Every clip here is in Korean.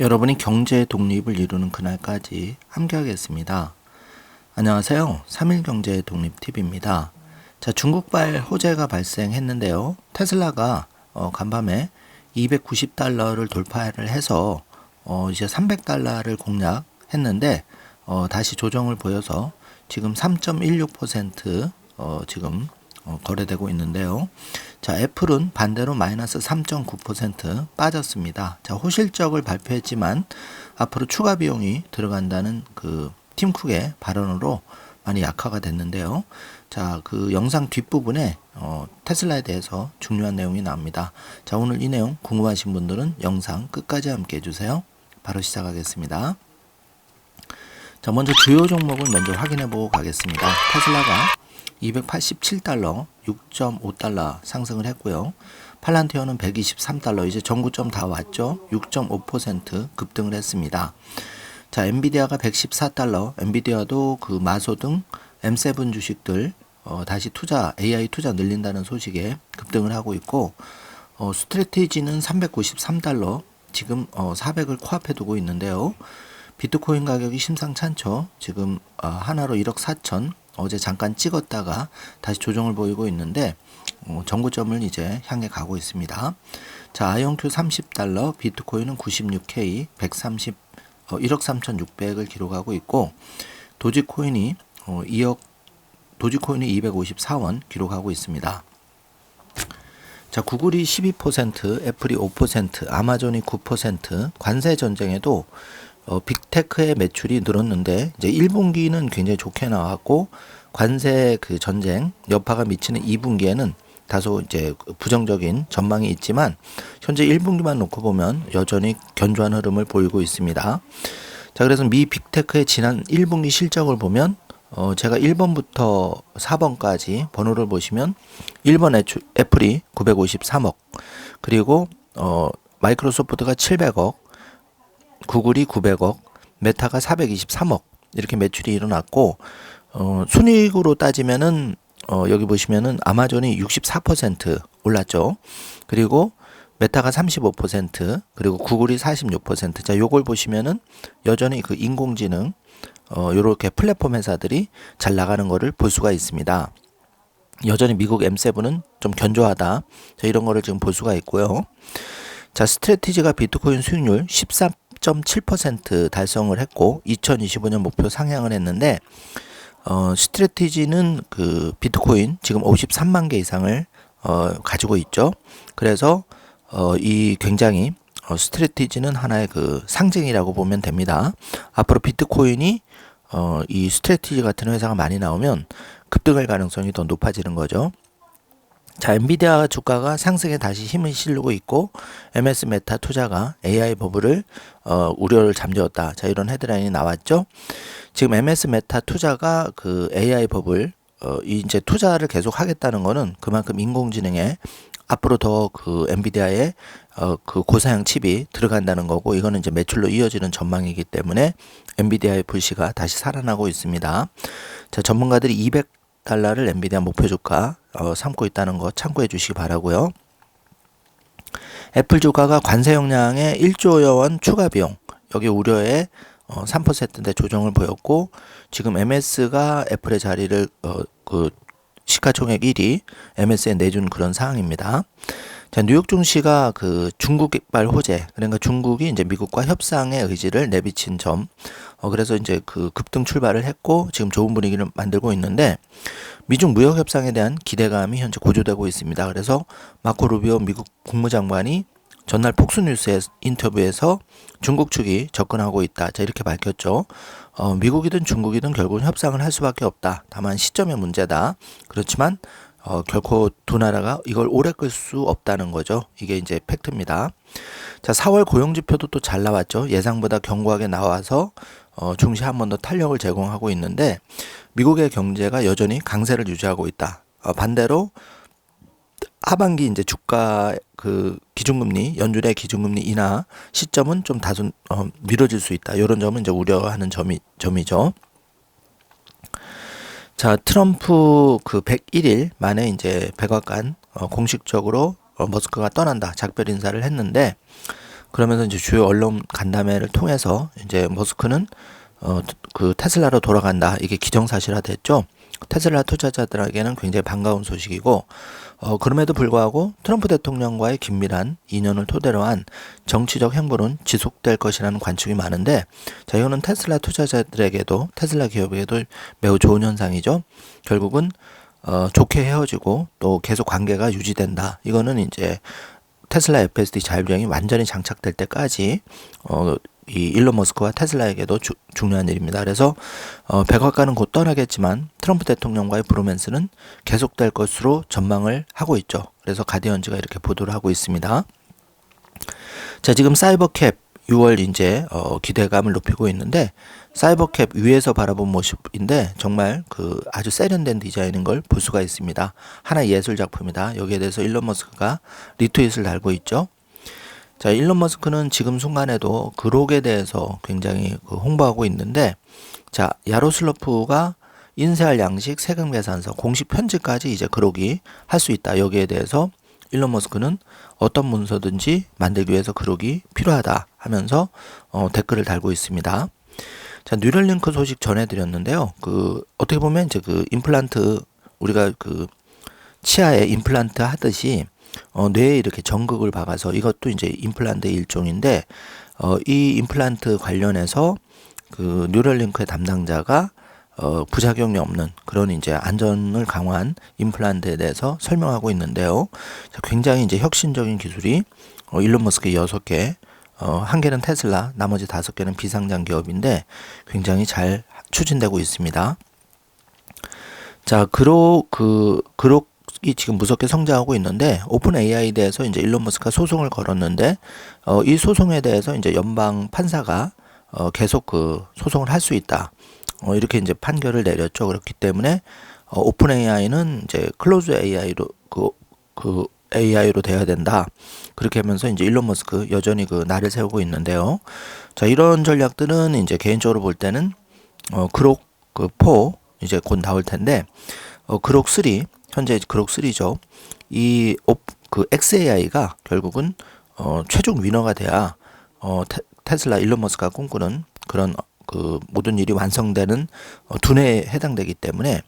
여러분이 경제 독립을 이루는 그날까지 함께하겠습니다. 안녕하세요. 3일 경제 독립 TV입니다. 자, 중국발 호재가 발생했는데요. 테슬라가 어, 간밤에 290달러를 돌파를 해서 어, 이제 300달러를 공략했는데 어, 다시 조정을 보여서 지금 3.16% 어, 지금 어, 거래되고 있는데요. 자, 애플은 반대로 마이너스 3.9% 빠졌습니다. 자, 호실적을 발표했지만 앞으로 추가 비용이 들어간다는 그 팀쿡의 발언으로 많이 약화가 됐는데요. 자, 그 영상 뒷부분에 어, 테슬라에 대해서 중요한 내용이 나옵니다. 자, 오늘 이 내용 궁금하신 분들은 영상 끝까지 함께 해주세요. 바로 시작하겠습니다. 자, 먼저 주요 종목을 먼저 확인해 보고 가겠습니다. 테슬라가 287달러, 6.5달러 상승을 했고요. 팔란티어는 123달러, 이제 전구점 다 왔죠. 6.5% 급등을 했습니다. 자, 엔비디아가 114달러, 엔비디아도 그 마소 등 M7 주식들 어, 다시 투자, AI 투자 늘린다는 소식에 급등을 하고 있고, 어, 스트레티지는 393달러, 지금 어, 400을 코앞에 두고 있는데요. 비트코인 가격이 심상찮죠. 지금 어, 하나로 1억 4천, 어제 잠깐 찍었다가 다시 조정을 보이고 있는데 어, 정고점을 이제 향해 가고 있습니다. 자, 아이온큐 30달러, 비트코인은 96K 130 어, 1억 3,600을 기록하고 있고 도지코인이 어, 2억 도지코인이 254원 기록하고 있습니다. 자, 구글이 12%, 애플이 5%, 아마존이 9%, 관세 전쟁에도 어, 빅테크의 매출이 늘었는데 이제 1분기는 굉장히 좋게 나왔고 관세 그 전쟁 여파가 미치는 2분기에는 다소 이제 부정적인 전망이 있지만 현재 1분기만 놓고 보면 여전히 견조한 흐름을 보이고 있습니다. 자, 그래서 미 빅테크의 지난 1분기 실적을 보면 어, 제가 1번부터 4번까지 번호를 보시면 1번 애플이 953억, 그리고 어, 마이크로소프트가 700억, 구글이 900억, 메타가 423억 이렇게 매출이 일어났고 어, 순이익으로 따지면은 어, 여기 보시면은 아마존이 64% 올랐죠. 그리고 메타가 35% 그리고 구글이 46%. 자, 요걸 보시면은 여전히 그 인공지능 어, 요렇게 플랫폼 회사들이 잘 나가는 거를 볼 수가 있습니다. 여전히 미국 M7은 좀 견조하다. 자, 이런 거를 지금 볼 수가 있고요. 자, 스트레티지가 비트코인 수익률 13.7% 달성을 했고 2025년 목표 상향을 했는데 어, 스트레티지는 그 비트코인 지금 53만 개 이상을 어, 가지고 있죠. 그래서 어, 이 굉장히 어, 스트레티지는 하나의 그 상징이라고 보면 됩니다. 앞으로 비트코인이 어, 이 스트레티지 같은 회사가 많이 나오면 급등할 가능성이 더 높아지는 거죠. 자, 엔비디아 주가가 상승에 다시 힘을 실르고 있고 MS 메타 투자가 AI 버블을 어, 우려를 잠재웠다. 자, 이런 헤드라인이 나왔죠. 지금 MS 메타 투자가 그 AI 버블 어, 이제 투자를 계속 하겠다는 거는 그만큼 인공지능에 앞으로 더 그 엔비디아의 어, 그 고사양 칩이 들어간다는 거고 이거는 이제 매출로 이어지는 전망이기 때문에 엔비디아의 불씨가 다시 살아나고 있습니다. 자, 전문가들이 200 달러를 엔비디아 목표 주가 어, 삼고 있다는 거 참고해 주시기 바라고요. 애플 주가가 관세 역량의 1조 원 추가 비용 여기 우려에 어, 3%대 조정을 보였고 지금 MS가 애플의 자리를 어, 그 시가총액 1위 MS에 내준 그런 상황입니다. 자, 뉴욕 증시가 그 중국발 호재, 그러니까 중국이 이제 미국과 협상의 의지를 내비친 점, 어, 그래서 이제 그 급등 출발을 했고 지금 좋은 분위기를 만들고 있는데 미중 무역 협상에 대한 기대감이 현재 고조되고 있습니다. 그래서 마코 루비오 미국 국무장관이 전날 폭스 뉴스의 인터뷰에서 중국 측이 접근하고 있다. 자, 이렇게 밝혔죠. 어, 미국이든 중국이든 결국은 협상을 할 수밖에 없다. 다만 시점의 문제다. 그렇지만 어, 결코 두 나라가 이걸 오래 끌 수 없다는 거죠. 이게 이제 팩트입니다. 자, 4월 고용 지표도 또 잘 나왔죠. 예상보다 견고하게 나와서 어, 중시 한 번 더 탄력을 제공하고 있는데 미국의 경제가 여전히 강세를 유지하고 있다. 어, 반대로 하반기 이제 주가 그 기준금리 연준의 기준금리 인하 시점은 좀 다소 어, 미뤄질 수 있다. 이런 점은 이제 우려하는 점이 점이죠. 자, 트럼프 그 101일 만에 이제 백악관 어, 공식적으로 어, 머스크가 떠난다. 작별 인사를 했는데 그러면서 이제 주요 언론 간담회를 통해서 이제 머스크는 어, 그 테슬라로 돌아간다. 이게 기정사실화 됐죠. 테슬라 투자자들에게는 굉장히 반가운 소식이고, 어, 그럼에도 불구하고 트럼프 대통령과의 긴밀한 인연을 토대로 한 정치적 행보는 지속될 것이라는 관측이 많은데, 자, 이거는 테슬라 투자자들에게도, 테슬라 기업에게도 매우 좋은 현상이죠. 결국은, 어, 좋게 헤어지고 또 계속 관계가 유지된다. 이거는 이제 테슬라 FSD 자율주행이 완전히 장착될 때까지, 어, 이 일론 머스크와 테슬라에게도 주, 중요한 일입니다. 그래서 어, 백악관은 곧 떠나겠지만 트럼프 대통령과의 브로맨스는 계속될 것으로 전망을 하고 있죠. 그래서 가디언즈가 이렇게 보도를 하고 있습니다. 자, 지금 사이버캡 6월 이제 어, 기대감을 높이고 있는데 사이버캡 위에서 바라본 모습인데 정말 그 아주 세련된 디자인인 걸 볼 수가 있습니다. 하나 예술 작품이다. 여기에 대해서 일론 머스크가 리트윗을 달고 있죠. 자, 일론 머스크는 지금 순간에도 그록에 대해서 굉장히 그 홍보하고 있는데, 자, 야로슬로프가 인쇄할 양식 세금 계산서 공식 편지까지 이제 그록이 할 수 있다. 여기에 대해서 일론 머스크는 어떤 문서든지 만들기 위해서 그록이 필요하다 하면서 어, 댓글을 달고 있습니다. 자, 뉴럴링크 소식 전해드렸는데요. 그 어떻게 보면 이제 그 임플란트 우리가 그 치아에 임플란트 하듯이 어, 뇌에 이렇게 전극을 박아서 이것도 이제 임플란트의 일종인데 어, 이 임플란트 관련해서 그 뉴럴링크의 담당자가 어, 부작용이 없는 그런 이제 안전을 강화한 임플란트에 대해서 설명하고 있는데요. 굉장히 이제 혁신적인 기술이 어, 일론 머스크의 여섯 개, 어, 한 개는 테슬라, 나머지 다섯 개는 비상장 기업인데 굉장히 잘 추진되고 있습니다. 자, 그로 그그 록이 지금 무섭게 성장하고 있는데 오픈 AI에 대해서 이제 일론 머스크가 소송을 걸었는데 어, 이 소송에 대해서 이제 연방 판사가 어, 계속 그 소송을 할 수 있다. 어, 이렇게 이제 판결을 내렸죠. 그렇기 때문에 어, 오픈 AI는 이제 클로즈 AI로 그, 그 AI로 돼야 된다. 그렇게 하면서 이제 일론 머스크 여전히 그 날을 세우고 있는데요. 자, 이런 전략들은 이제 개인적으로 볼 때는 어, 그록 그4 이제 곧 나올 텐데 어, 그록 3 현재 그록 3죠. 이 그 XAI가 결국은 어, 최종 위너가 돼야 어, 테, 슬라 일론 머스크가 꿈꾸는 그런 그 모든 일이 완성되는 어, 두뇌에 해당되기 때문에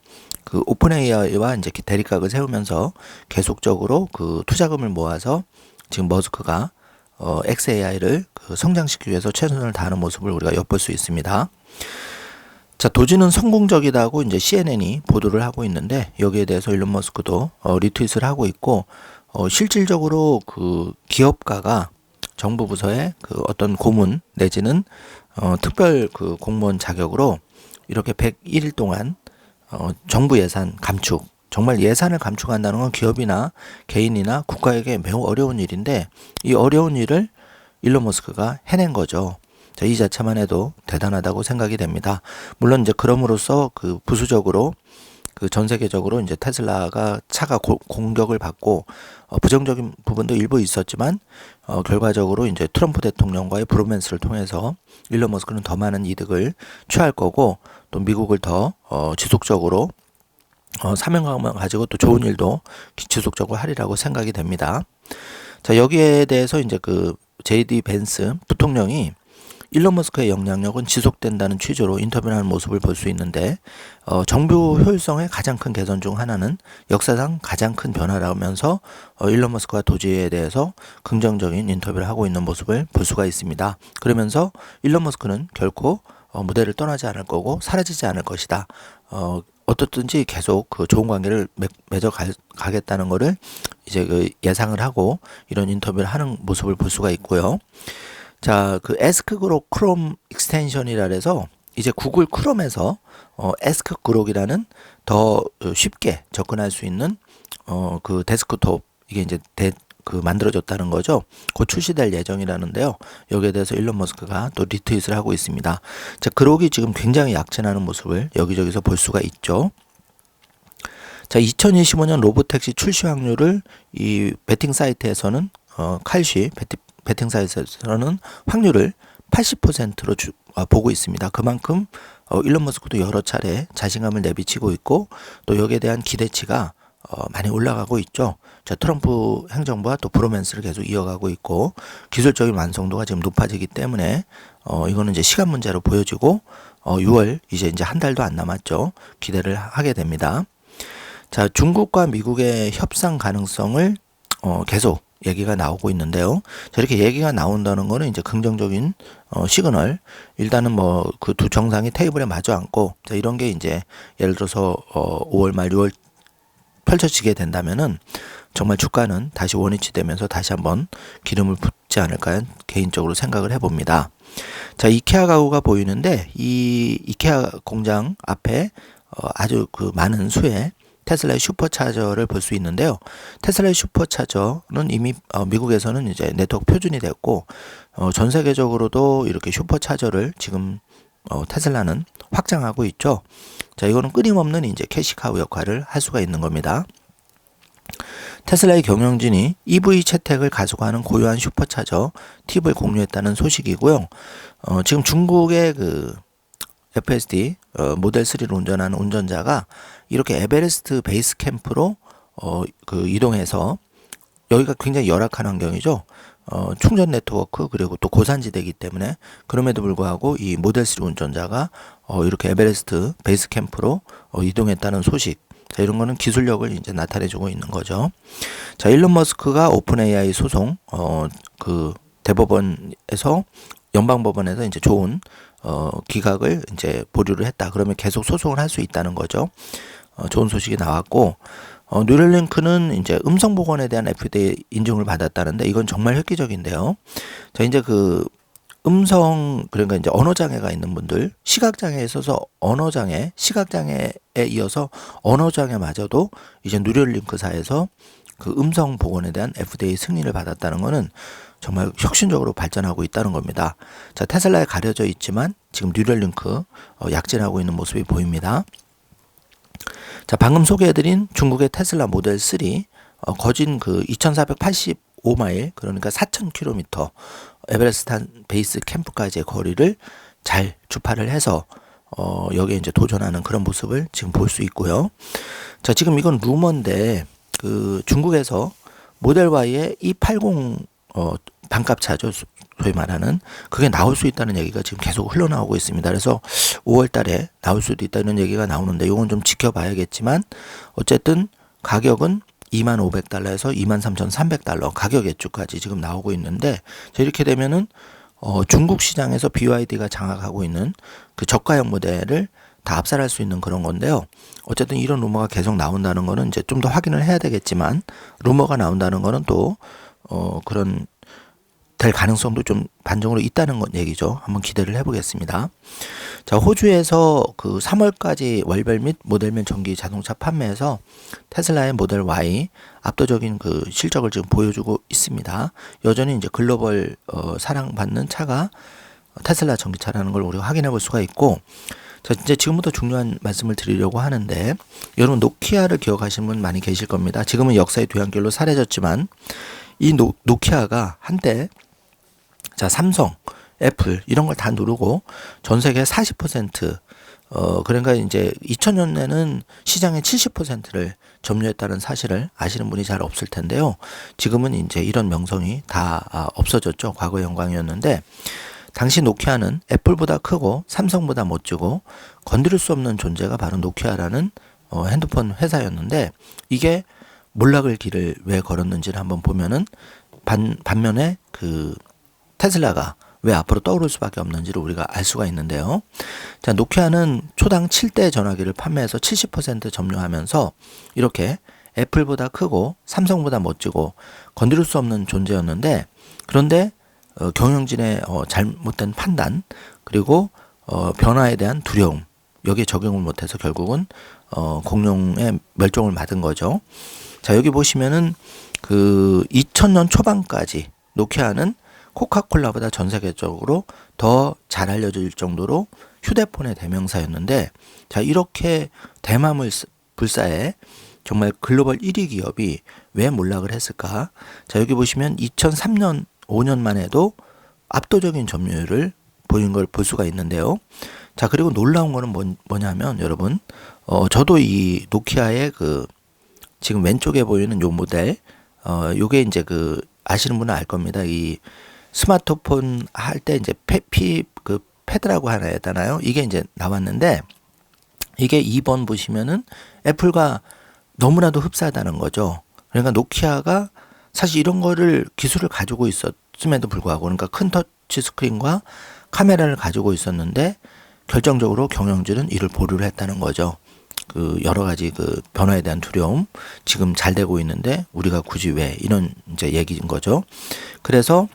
그 오픈 AI와 이제 대립각을 세우면서 계속적으로 그 투자금을 모아서 지금 머스크가 어, XAI를 그 성장시키기 위해서 최선을 다하는 모습을 우리가 엿볼 수 있습니다. 자, 도지는 성공적이다고 이제 CNN이 보도를 하고 있는데 여기에 대해서 일론 머스크도 어, 리트윗을 하고 있고 어, 실질적으로 그 기업가가 정부 부서의 그 어떤 고문 내지는 어, 특별 그 공무원 자격으로 이렇게 101일 동안 어, 정부 예산 감축 정말 예산을 감축한다는 건 기업이나 개인이나 국가에게 매우 어려운 일인데 이 어려운 일을 일론 머스크가 해낸 거죠. 자, 이 자체만 해도 대단하다고 생각이 됩니다. 물론 이제 그럼으로써 그 부수적으로 그 전 세계적으로 이제 테슬라가 차가 고, 공격을 받고 어, 부정적인 부분도 일부 있었지만 어, 결과적으로 이제 트럼프 대통령과의 브로맨스를 통해서 일론 머스크는 더 많은 이득을 취할 거고 또 미국을 더 어, 지속적으로 어, 사명감을 가지고 또 좋은 일도 지속적으로 하리라고 생각이 됩니다. 자 여기에 대해서 이제 그 제이디 벤스 부통령이 일론 머스크의 영향력은 지속된다는 취지로 인터뷰를 하는 모습을 볼 수 있는데 어, 정부 효율성의 가장 큰 개선 중 하나는 역사상 가장 큰 변화라면서 어, 일론 머스크와 도지에 대해서 긍정적인 인터뷰를 하고 있는 모습을 볼 수가 있습니다. 그러면서 일론 머스크는 결코 어, 무대를 떠나지 않을 거고 사라지지 않을 것이다. 어, 어떻든지 계속 그 좋은 관계를 맺어 가, 가겠다는 거를 이제 그 예상을 하고 이런 인터뷰를 하는 모습을 볼 수가 있고요. 자, 그 에스크 그록 크롬 익스텐션이라 해서 이제 구글 크롬에서 어, 에스크 그록이라는 더 쉽게 접근할 수 있는 어, 그 데스크톱 이게 이제 대, 그 만들어졌다는 거죠. 곧 출시될 예정이라는데요. 여기에 대해서 일론 머스크가 또 리트윗을 하고 있습니다. 자, 그록이 지금 굉장히 약진하는 모습을 여기저기서 볼 수가 있죠. 자, 2025년 로보택시 출시 확률을 이 베팅 사이트에서는 어, 칼쉬 베팅, 베팅사에서는 확률을 80%로 주, 어, 보고 있습니다. 그만큼 어, 일론 머스크도 여러 차례 자신감을 내비치고 있고 또 여기에 대한 기대치가 어, 많이 올라가고 있죠. 자, 트럼프 행정부와 또 브로맨스를 계속 이어가고 있고 기술적인 완성도가 지금 높아지기 때문에 어, 이거는 이제 시간 문제로 보여지고 어, 6월 이제 이제 한 달도 안 남았죠. 기대를 하게 됩니다. 자, 중국과 미국의 협상 가능성을 어, 계속 얘기가 나오고 있는데요. 자, 이렇게 얘기가 나온다는 거는 이제 긍정적인 어, 시그널. 일단은 뭐 그 두 정상이 테이블에 마주 앉고 자, 이런 게 이제 예를 들어서 어, 5월 말 6월 펼쳐지게 된다면은 정말 주가는 다시 원위치 되면서 다시 한번 기름을 붓지 않을까 개인적으로 생각을 해봅니다. 자, 이케아 가구가 보이는데 이 이케아 공장 앞에 어, 아주 그 많은 수의 테슬라의 슈퍼차저를 볼 수 있는데요. 테슬라의 슈퍼차저는 이미 어, 미국에서는 이제 네트워크 표준이 됐고 어, 전 세계적으로도 이렇게 슈퍼차저를 지금 어, 테슬라는 확장하고 있죠. 자, 이거는 끊임없는 이제 캐시카우 역할을 할 수가 있는 겁니다. 테슬라의 경영진이 EV 채택을 가속화하는 고유한 슈퍼차저 팁을 공유했다는 소식이고요. 어, 지금 중국의 그 FSD 어, 모델 3를 운전하는 운전자가 이렇게 에베레스트 베이스 캠프로 어, 그 이동해서 여기가 굉장히 열악한 환경이죠. 어, 충전 네트워크 그리고 또 고산지대이기 때문에 그럼에도 불구하고 이 모델 3 운전자가 어, 이렇게 에베레스트 베이스 캠프로 어, 이동했다는 소식. 자, 이런 거는 기술력을 이제 나타내주고 있는 거죠. 자, 일론 머스크가 오픈 AI 소송, 어, 그 대법원에서 연방법원에서 이제 좋은 어, 기각을 이제 보류를 했다. 그러면 계속 소송을 할 수 있다는 거죠. 어, 좋은 소식이 나왔고, 어, 뉴럴링크는 이제 음성 복원에 대한 FDA 인증을 받았다는데 이건 정말 획기적인데요. 자, 이제 그 음성 그러니까 이제 언어 장애가 있는 분들, 시각 장애에 있어서 언어 장애, 시각 장애에 이어서 언어 장애마저도 이제 뉴럴링크사에서 그 음성 복원에 대한 FDA 승인을 받았다는 거는 정말 혁신적으로 발전하고 있다는 겁니다. 자, 테슬라에 가려져 있지만 지금 뉴럴링크 어, 약진하고 있는 모습이 보입니다. 자, 방금 소개해드린 중국의 테슬라 모델 3 어, 거진 그 2,485마일 그러니까 4,000km 에베레스트 베이스 캠프까지의 거리를 잘 주파를 해서 어, 여기에 이제 도전하는 그런 모습을 지금 볼 수 있고요. 자, 지금 이건 루머인데 그 중국에서 모델 Y의 E80 어, 반값차죠. 소위 말하는 그게 나올 수 있다는 얘기가 지금 계속 흘러나오고 있습니다. 그래서 5월 달에 나올 수도 있다는 얘기가 나오는데 이건 좀 지켜봐야겠지만 어쨌든 가격은 2만500달러에서 23,300달러 가격 예측까지 지금 나오고 있는데 이렇게 되면은 어, 중국 시장에서 BYD가 장악하고 있는 그 저가형 모델을 다 압살할 수 있는 그런 건데요. 어쨌든 이런 루머가 계속 나온다는 거는 이제 좀 더 확인을 해야 되겠지만 루머가 나온다는 거는 또 어, 그런 될 가능성도 좀 반정으로 있다는 건 얘기죠. 한번 기대를 해보겠습니다. 자, 호주에서 그 3월까지 월별 및 모델명 전기 자동차 판매에서 테슬라의 모델 Y 압도적인 그 실적을 지금 보여주고 있습니다. 여전히 이제 글로벌 어, 사랑받는 차가 테슬라 전기차라는 걸 우리가 확인해 볼 수가 있고 자, 이제 지금부터 중요한 말씀을 드리려고 하는데 여러분 노키아를 기억하시는 분 많이 계실 겁니다. 지금은 역사의 뒤안길로 사라졌지만 이 노, 노키아가 한때 자, 삼성, 애플 이런 걸 다 누르고 전 세계 40% 어, 그러니까 이제 2000년에는 시장의 70%를 점유했다는 사실을 아시는 분이 잘 없을 텐데요. 지금은 이제 이런 명성이 다 아, 없어졌죠. 과거 영광이었는데 당시 노키아는 애플보다 크고 삼성보다 멋지고 건드릴 수 없는 존재가 바로 노키아라는 어, 핸드폰 회사였는데 이게 몰락을 길을 왜 걸었는지를 한번 보면은 반, 반면에 그 테슬라가 왜 앞으로 떠오를 수밖에 없는지를 우리가 알 수가 있는데요. 자, 노키아는 초당 7대 전화기를 판매해서 70% 점유하면서 이렇게 애플보다 크고 삼성보다 멋지고 건드릴 수 없는 존재였는데 그런데 어, 경영진의 어, 잘못된 판단 그리고 어, 변화에 대한 두려움 여기에 적용을 못해서 결국은 어, 공룡의 멸종을 맞은 거죠. 자 여기 보시면은 그 2000년 초반까지 노키아는 코카콜라보다 전 세계적으로 더 잘 알려질 정도로 휴대폰의 대명사였는데 자 이렇게 대마물 불사에 정말 글로벌 1위 기업이 왜 몰락을 했을까? 자 여기 보시면 2003년 5년만 해도 압도적인 점유율을 보인 걸 볼 수가 있는데요. 자 그리고 놀라운 거는 뭐, 뭐냐면 여러분 어 저도 이 노키아의 그 지금 왼쪽에 보이는 요 모델 어 요게 이제 그 아시는 분은 알 겁니다. 이 스마트폰 할 때 이제 페피 그 패드라고 하나 했잖아요. 이게 이제 나왔는데 이게 2번 보시면은 애플과 너무나도 흡사하다는 거죠. 그러니까 노키아가 사실 이런 거를 기술을 가지고 있었음에도 불구하고 그러니까 큰 터치 스크린과 카메라를 가지고 있었는데 결정적으로 경영진은 이를 보류를 했다는 거죠. 그 여러 가지 그 변화에 대한 두려움 지금 잘 되고 있는데 우리가 굳이 왜 이런 이제 얘기인 거죠. 그래서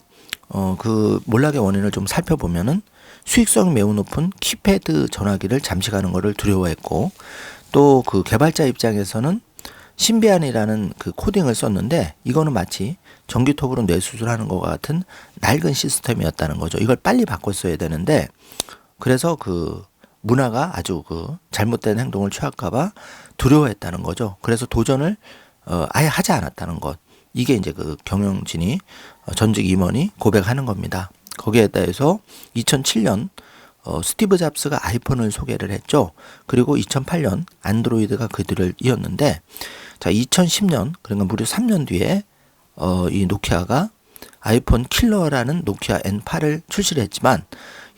어 그 몰락의 원인을 좀 살펴보면은 수익성 매우 높은 키패드 전화기를 가는 거를 두려워했고 또 그 개발자 입장에서는 신비안이라는 그 코딩을 썼는데 이거는 마치 전기톱으로 뇌수술하는 것과 같은 낡은 시스템이었다는 거죠. 이걸 빨리 바꿨어야 되는데 그래서 그 문화가 아주 그 잘못된 행동을 취할까봐 두려워했다는 거죠. 그래서 도전을 어, 아예 하지 않았다는 것. 이게 이제 그 경영진이 어, 전직 임원이 고백하는 겁니다. 거기에 대해서 2007년 어, 스티브 잡스가 아이폰을 소개를 했죠. 그리고 2008년 안드로이드가 그들을 이었는데 자 2010년 그러니까 무려 3년 뒤에 어, 이 노키아가 아이폰 킬러라는 노키아 N8을 출시를 했지만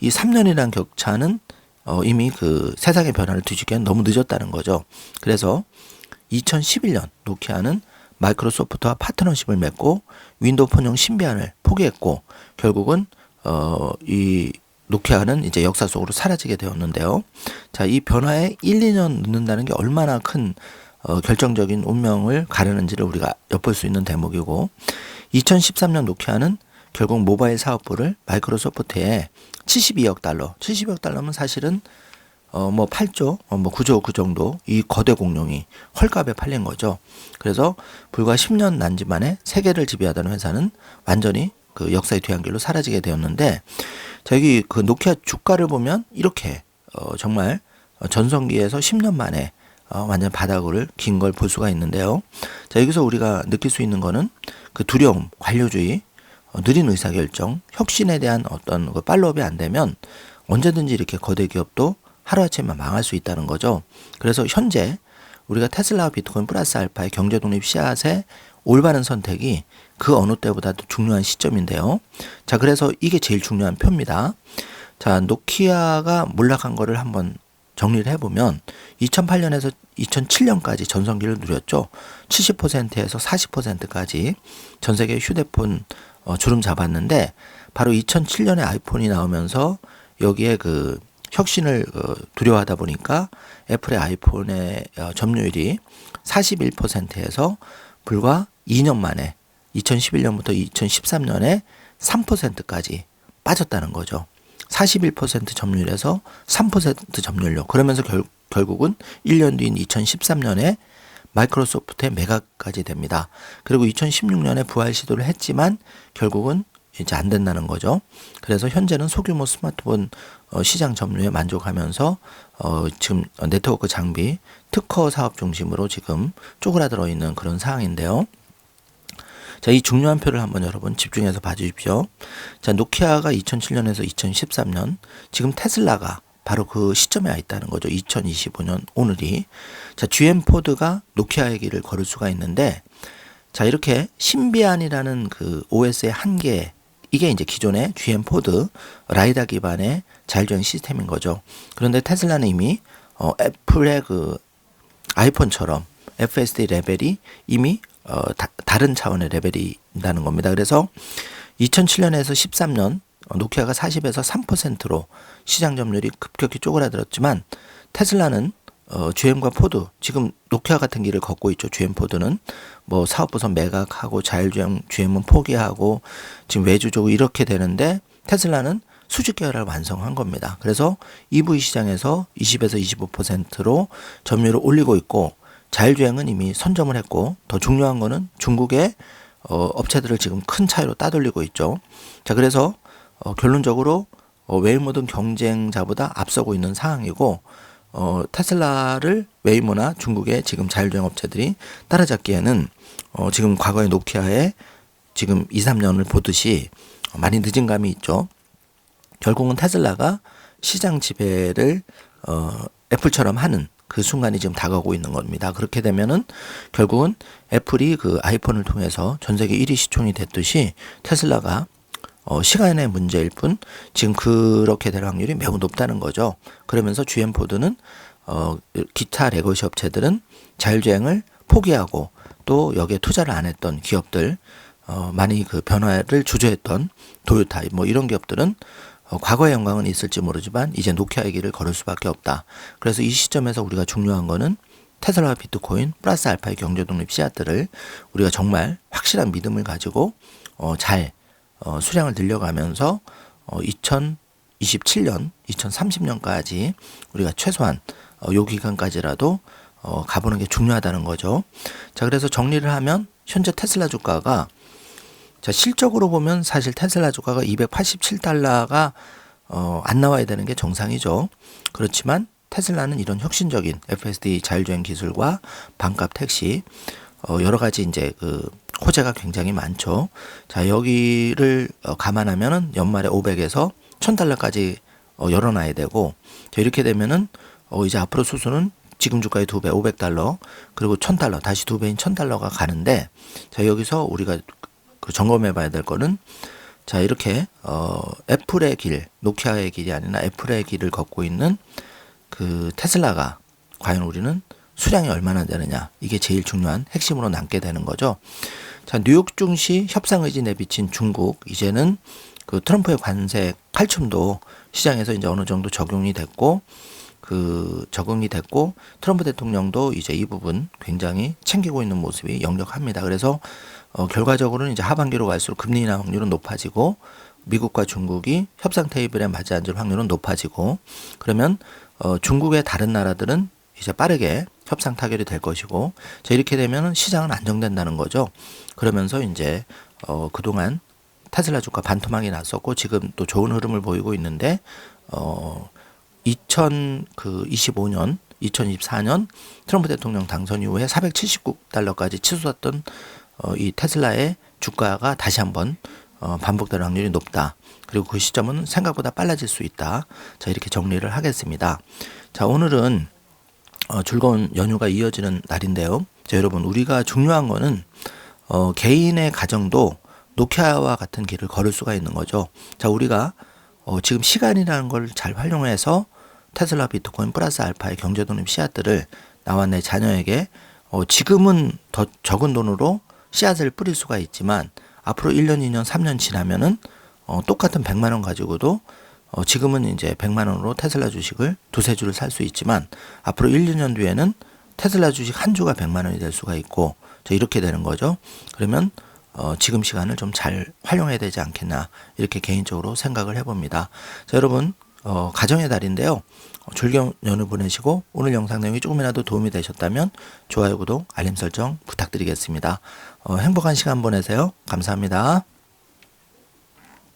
이 3년이라는 격차는 어, 이미 그 세상의 변화를 뒤집기엔 너무 늦었다는 거죠. 그래서 2011년 노키아는 마이크로소프트와 파트너십을 맺고 윈도우 폰용 신비안을 포기했고 결국은 어, 이 노키아는 이제 역사 속으로 사라지게 되었는데요. 자, 이 변화에 1, 2년 늦는다는 게 얼마나 큰 어, 결정적인 운명을 가르는지를 우리가 엿볼 수 있는 대목이고 2013년 노키아는 결국 모바일 사업부를 마이크로소프트에 72억 달러, 72억 달러면 사실은 어 뭐 8조, 어 뭐 9조 그 정도 이 거대 공룡이 헐값에 팔린 거죠. 그래서 불과 10년 난지 만에 세계를 지배하던 회사는 완전히 그 역사의 뒤안길로 사라지게 되었는데 자 여기 그 노키아 주가를 보면 이렇게 어 정말 전성기에서 10년 만에 어 완전 바닥을 긴 걸 볼 수가 있는데요. 자 여기서 우리가 느낄 수 있는 거는 그 두려움, 관료주의, 어, 느린 의사결정, 혁신에 대한 어떤 그 팔로업이 안 되면 언제든지 이렇게 거대 기업도 하루아침에 망할 수 있다는 거죠. 그래서 현재 우리가 테슬라와 비트코인 플러스 알파의 경제 독립 씨앗의 올바른 선택이 그 어느 때보다도 중요한 시점인데요. 자, 그래서 이게 제일 중요한 표입니다. 자, 노키아가 몰락한 거를 한번 정리를 해보면 2008년에서 2007년까지 전성기를 누렸죠. 70%에서 40%까지 전 세계 휴대폰 어, 주름 잡았는데 바로 2007년에 아이폰이 나오면서 여기에 그 혁신을 어, 두려워하다 보니까 애플의 아이폰의 어, 점유율이 41%에서 불과 2년 만에 2011년부터 2013년에 3%까지 빠졌다는 거죠. 41% 점유율에서 3% 점유율로 그러면서 결, 결국은 1년 뒤인 2013년에 마이크로소프트의 매각까지 됩니다. 그리고 2016년에 부활 시도를 했지만 결국은 이제 안 된다는 거죠. 그래서 현재는 소규모 스마트폰 어, 시장 점유에 만족하면서 어, 지금 네트워크 장비 특허 사업 중심으로 지금 쪼그라들어 있는 그런 상황인데요. 자, 이 중요한 표를 한번 여러분 집중해서 봐주십시오. 자, 노키아가 2007년에서 2013년, 지금 테슬라가 바로 그 시점에 와 있다는 거죠. 2025년 오늘이. 자, GM 포드가 노키아의 길을 걸을 수가 있는데, 자, 이렇게 신비안이라는 그 OS의 한계, 이게 이제 기존의 GM 포드 라이다 기반의 자율주행 시스템인 거죠. 그런데 테슬라는 이미 어, 애플의 그 아이폰처럼 FSD 레벨이 이미 어, 다, 른 차원의 레벨이 있다는 겁니다. 그래서 2007년에서 13년 노키아가 40에서 3%로 시장 점유율이 급격히 쪼그라들었지만 테슬라는 어, GM과 포드 지금 노키아 같은 길을 걷고 있죠. GM 포드는 뭐 사업부서 매각하고 자율주행 GM은 포기하고 지금 외주적으로 이렇게 되는데 테슬라는 수직 계열을 완성한 겁니다. 그래서 EV 시장에서 20에서 25%로 점유율을 올리고 있고 자율주행은 이미 선점을 했고 더 중요한 거는 중국의 어, 업체들을 지금 큰 차이로 따돌리고 있죠. 자 그래서 어, 결론적으로 어, 웨이모 등 경쟁자보다 앞서고 있는 상황이고 어, 테슬라를 웨이모나 중국의 지금 자율주행 업체들이 따라잡기에는 어, 지금 과거의 노키아의 지금 2, 3년을 보듯이 많이 늦은 감이 있죠. 결국은 테슬라가 시장 지배를 어, 애플처럼 하는 그 순간이 지금 다가오고 있는 겁니다. 그렇게 되면은 결국은 애플이 그 아이폰을 통해서 전 세계 1위 시총이 됐듯이 테슬라가 어, 시간의 문제일 뿐 지금 그렇게 될 확률이 매우 높다는 거죠. 그러면서 GM 포드는 어, 기타 레거시 업체들은 자율주행을 포기하고 또 여기에 투자를 안 했던 기업들 어, 많이 그 변화를 주저했던 도요타 뭐 이런 기업들은 어, 과거의 영광은 있을지 모르지만 이제 노키아의 길을 걸을 수밖에 없다. 그래서 이 시점에서 우리가 중요한 거는 테슬라와 비트코인 플러스 알파의 경제 독립 씨앗들을 우리가 정말 확실한 믿음을 가지고 어, 잘 어, 수량을 늘려가면서 어, 2027년, 2030년까지 우리가 최소한 어, 요 기간까지라도 어, 가보는 게 중요하다는 거죠. 자, 그래서 정리를 하면 현재 테슬라 주가가 자, 실적으로 보면 사실 테슬라 주가가 287달러가 어, 안 나와야 되는 게 정상이죠. 그렇지만 테슬라는 이런 혁신적인 FSD 자율주행 기술과 반값 택시 어, 여러 가지 이제 그 호재가 굉장히 많죠. 자, 여기를 어, 감안하면은 연말에 500에서 1000달러까지 어, 열어놔야 되고 자, 이렇게 되면은 어, 이제 앞으로 수수는 지금 주가의 두 배, 500달러, 그리고 1000달러, 다시 두 배인 1000달러가 가는데, 자, 여기서 우리가 그 점검해 봐야 될 거는, 자, 이렇게, 어, 애플의 길, 노키아의 길이 아니라 애플의 길을 걷고 있는 그 테슬라가 과연 우리는 수량이 얼마나 되느냐. 이게 제일 중요한 핵심으로 남게 되는 거죠. 자, 뉴욕 증시 협상 의지 내비친 중국, 이제는 그 트럼프의 관세 칼춤도 시장에서 이제 어느 정도 적용이 됐고, 그 적응이 됐고 트럼프 대통령도 이제 이 부분 굉장히 챙기고 있는 모습이 역력합니다. 그래서 어, 결과적으로는 이제 하반기로 갈수록 금리 인하 확률은 높아지고 미국과 중국이 협상 테이블에 맞이 앉을 확률은 높아지고 그러면 어, 중국의 다른 나라들은 이제 빠르게 협상 타결이 될 것이고 자 이렇게 되면은 시장은 안정된다는 거죠. 그러면서 이제 어, 그동안 테슬라 주가 반토막이 났었고 지금 또 좋은 흐름을 보이고 있는데 어 2025년, 2024년 트럼프 대통령 당선 이후에 479달러까지 치솟았던 어, 이 테슬라의 주가가 다시 한번 어, 반복될 확률이 높다. 그리고 그 시점은 생각보다 빨라질 수 있다. 자, 이렇게 정리를 하겠습니다. 자, 오늘은 어, 즐거운 연휴가 이어지는 날인데요. 자, 여러분, 우리가 중요한 거는 어, 개인의 가정도 노키아와 같은 길을 걸을 수가 있는 거죠. 자, 우리가 어, 지금 시간이라는 걸 잘 활용해서 테슬라 비트코인 플러스 알파의 경제 독립 씨앗들을 나와 내 자녀에게 어, 지금은 더 적은 돈으로 씨앗을 뿌릴 수가 있지만 앞으로 1년, 2년, 3년 지나면은 어, 똑같은 100만 원 가지고도 어, 지금은 이제 100만 원으로 테슬라 주식을 두세 주를 살 수 있지만 앞으로 1, 2년 뒤에는 테슬라 주식 한 주가 100만 원이 될 수가 있고 자, 이렇게 되는 거죠. 그러면 어, 지금 시간을 좀 잘 활용해야 되지 않겠나 이렇게 개인적으로 생각을 해봅니다. 자, 여러분 어, 가정의 달인데요. 어, 즐거운 연휴 보내시고 오늘 영상 내용이 조금이라도 도움이 되셨다면 좋아요, 구독, 알림 설정 부탁드리겠습니다. 어, 행복한 시간 보내세요. 감사합니다.